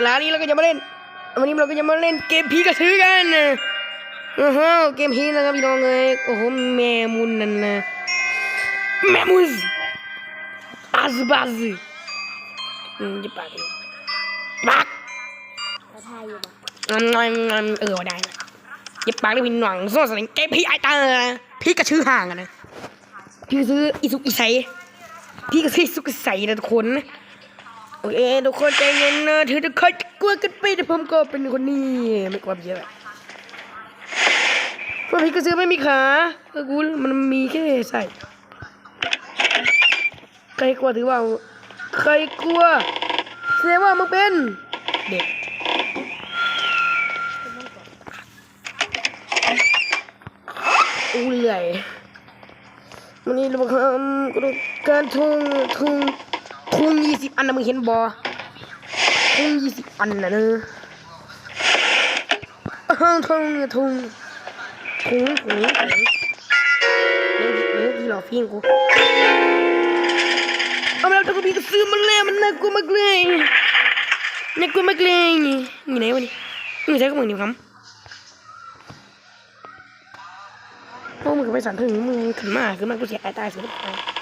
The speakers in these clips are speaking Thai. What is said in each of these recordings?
แล้วนี้เราก็จะมาเล่น วันนี้เราก็จะมาเล่นเกมผีกระสือกันอือฮะเกมผีนะครับพี่น้องเอ้ยโอ้โหแม่มุนนั่นนะแม่มุนบัสบัสอืมจะปากกันปากเราทายอยู่ปะงอนงอนเออได้นะย่าปากเลยพี่หน่องโซ่สลิงเกมพีไอเตอร์พี่กระชื่อห่างอะนะพี่ก็ซื้ออีสุกอีใสพี่ก็ซื้ออีสุกอีใสนะทุกคนนะ โอเคทุกคนใจเย็นนะถือทุกคนกลัวกันไปแต่ผมก็เป็นคนนี้ไม่กลัวเยอะเพราะพี่ก็ซื้อไม่มีขาก็กูมันมีแค่ใส่ใครกลัวถือว่าใครกลัวแสดงว่ามึงเป็นเด็กอู้เหลื่อยวันนี้เราบอกว่าก็ต้องการทงทง ทงยี่สิบอันนะมึงเห็นบอทงยี่สิบอันนะเนอะอ้าวทงทงทงทงทงเนื้อเนื้อที่หล่อฟิ้งกูเอามาแล้วตะกุบีก็ซื้อมาแล้วมันน่ากลัวมากเลยน่ากลัวมากเลยอยู่ไหนวะนี่อยู่ใช้กับมึงนี่ครับพวกมึงก็ไปสั่นถึงมึงขึ้นมาขึ้นมากูเสียไอ้ตายเสียตาย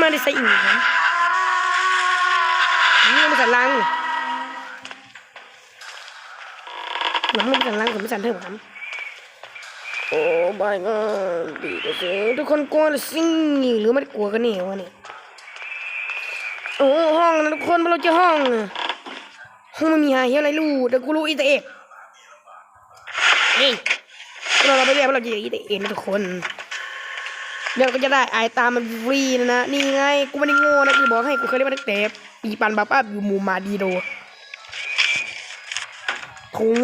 ไม่ได้ใส่อีกครับนี่มันสั่นลังน้ำมันสั่นลังผมไม่สั่นเท่าครับโอ้บายก็ดีก็เจอทุกคนกลัวหรือสิ่งหรือไม่ได้กลัวกันเนี่ยวะเนี่ยโอ้ห้องนะทุกคนเราจะห้องห้องมันมีหายอะไรรู้แต่กูรู้อีแต่เอกนี่เราเราไปเรียกว่าเราจะอีแต่เองนะทุกคน เดี๋ยวก็จะได้ไอายตามมันฟรีนะนะนี่ไงกูไม่ได้โง่นะกูบอกให้กูเคยเล่นมาตั้งแต่ปีปันบาป้าอยู่มูมาดีโดถุง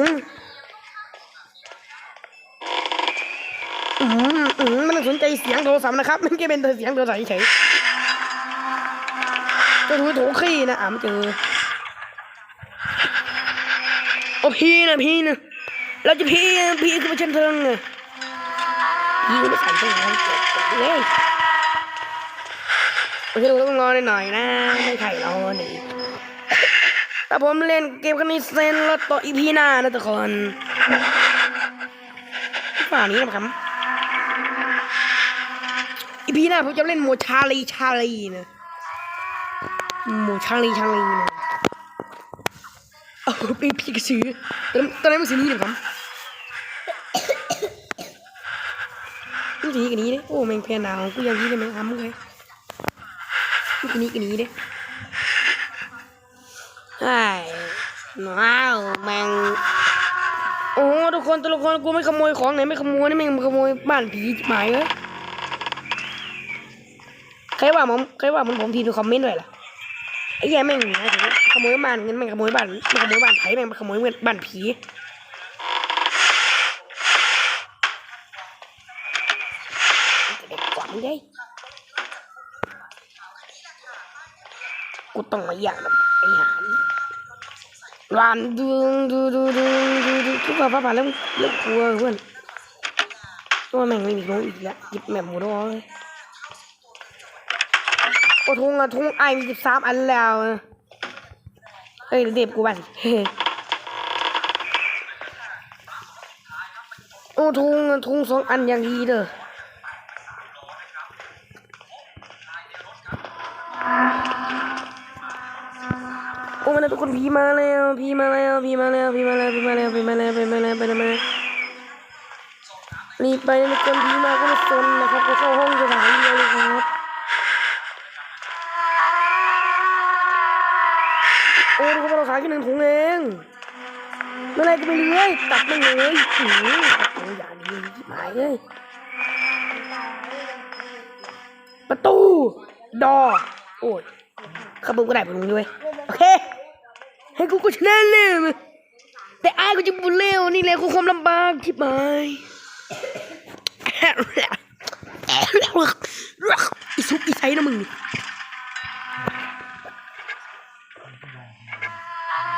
อืมอืมม่ต้องสนใจเสียงโทรศัพท์นะครับมันแค่เป็นเสียงโทรศัพท์เฉยจะถูถูขี้นะอ่าไม่เจอโอ้พี่นะพี่นะเราจะพี่พี่คือมาเชิญเทิงไง พี่ไม่ใส่เทิงเลยเฮ้ยโอเคเราต้องงอหน่อยนะไม่ไข่ราหนิแต่ผมเล่นเกมคันนี้เซนแล้วต่ออีพีหน้านะทุกคนฝ่านี้นะครับอีพีหน้าผมจะเล่นโมชาลีชาลีนะโมชาลีชาลีนะเอาไปพี่กระสือตอนนั้นมันสีนี้เหรอครับ นี่กันนี้เด้โอ้แมงแพนาวของกูยังดีได้ไหมครับมึงไงนี่กันนี้กันนี้เด้ไอ้ว้าวแมงโอ้ทุกคนตัวละครกูไม่ขโมยของไหนไม่ขโมยนี่แม่งขโมยบ้านผีหมายเลยใครว่าผมใครว่ามันผมทีดูคอมเมนต์ด้วยล่ะไอ้แย่แม่งนะขโมยบ้านเงินแม่งขโมยบ้านไม่ขโมยบ้านไผ่แม่งขโมยเงินบ้านผี ได้กูต้องมาอย่างนะไอ้หานรานดูดูดูดูดูดูทุกคนผ่านแล้วเลิกกลัวเพื่อนตัวแม่งไม่มีน้องอีกแล้วหยิบแม่หมูด้วยเลยโอ้ทงอะทงไอมีสิบสามอันแล้วเฮ้ยเด็บกูบ้านโอ้ทงอะทงสองอันอย่างดีเด้อ ทุกคนผีมาแล้วผีมาแล้วผีมาแล้วผีมาแล้วผีมาแล้วผีมาแล้วผีมาแล้วไปแล้วมารีบไปนะทุกคนผีมาก็ไม่สนนะครับก็เข้าห้องสถานเดียวเลยครับโอ้ทุกคนเราขายแค่หนึ่งถุงเองเมื่อไรก็ไปเรื่อยตัดไม่เลยหือโอ้ยอย่าดีหมายเลยประตูดอโอ้ยขบุกก็ได้ผมด้วย โอเค กูก็ชนะแล้วแต่อายกูจะบุญเร็วนี่แหละคือความลำบากที่หมายอีซุกอีไซนะมึง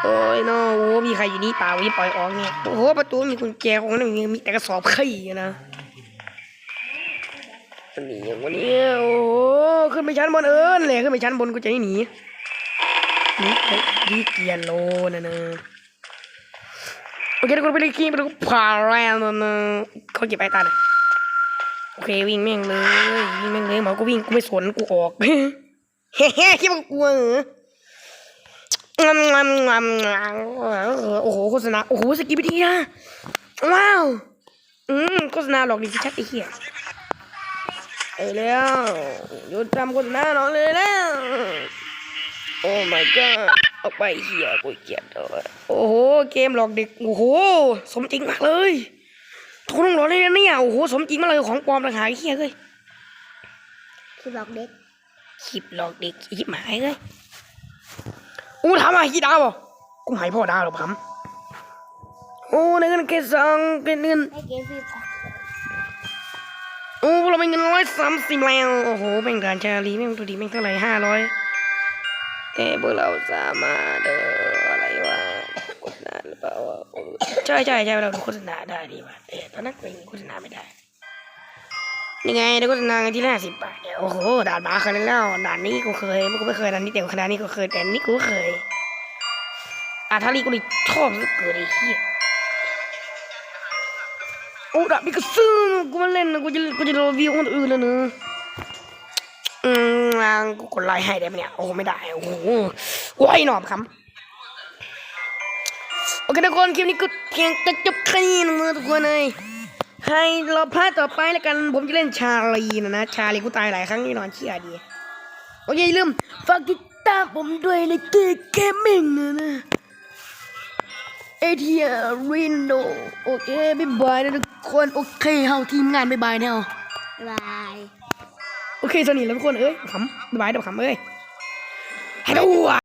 โอ้ยน้อโอ้มีใครอยู่นี่ป่าวิปล่อยออกเนี่ยโอ้โหประตูมีกุญแจของมันมีมีแต่กระสอบขี้นะหนีอย่างวันนี้โอ้ขึ้นไปชั้นบนเอิญเลยขึ้นไปชั้นบนกูจะหนี นีไปดีเกียร์โลนะเนะโอเคทุกคนไปเลยขี้ไปดูผ่าแล้วนะเขาเก็บไอ้ตาหน่ยโอเควิ่งแม่งเลยวิ่งแม่งเลยหมอกูวิ่งกูไม่สนกูออกเฮ้ๆคิดว่ากูกลัวเหรองามงามงามงามโอ้โหโฆษณาโอ้โหสกิปปี้อะว้าวอืมโฆษณาหลอกดิชัดไอ้เหี้ยไอ้แล้วหยุดทำโฆษณาหลอกเลยแล้ว โอ้ my god ออกไปเหี้ยกูเกลียดเลยโอ้โห เกมหลอกเด็ก โอ้โห สมจริงมากเลยทุกคนต้องหลอกเลยนะเนี่ย โอ้โห สมจริงมากเลยของปลอมต่างหากไอ้เหี้ยเลยคือบอกเด็กคลิปหลอกเด็กคลิปหมายเลยอู้ถามว่ากี่ดาวบ่กูหายพ่อดาวหรอพัมโอ้ในเงินเกสองเงินเงินให้เกมฟรีพอโอ้เราเป็นเงินร้อยสามสิบแล้ว โอ้โหแบ่งการชาลีแม่งตัวดีแม่งเท่าไหร่ห้าร้อย แต่พวกเราสามารถเอออะไรวะโฆษณาหรือเปล่าวะโอ้ใช่ใช่ใช่เราดูโฆษณาได้ดีว่ะแต่ตอนนั้นเป็นโฆษณาไม่ได้นี่ไงได้โฆษณาเงินที่ห้าสิบบาทเนี่ยโอ้โหด่านมาเคยเล่นแล้วด่านนี้กูเคยไม่กูไม่เคยด่านนี้แต่คณะนี้กูเคยแต่นี้กูเคยอาทารีกูนี่ชอบสุดเกิดไอ้เหี้ยโอ้ดาบพิกาซูกูมาเล่นนะกูจะกูจะรีวิวคนอื่นแล้วเนอะอืม อะกูกดไลค์ให้ได้ไหมเนี่ย โอ้ไม่ได้ โอ้โหว้ายหนอบครับโอเคทุกคนคลิปนี้ก็เพียงจะจบแค่นี้นะมือทุกคนเลยให้เราพลาดต่อไปแล้วกันผมจะเล่นชาลีนะนะชาลีกูตายหลายครั้งแน่นอนเชื่อดีโอเคอย่าลืมฝากติดตามผมด้วยในเกมเกมมิ่งนะนะเอทีอรินโดโอเคบ๊ายบายนะทุกคนโอเคเฮาทีมงานบ๊ายบายแนวบาย โอเคสนิทแล้วทุกคนเอ้ยขำบายบายเดี๋ยวขำเอ้ยให้ดูอะ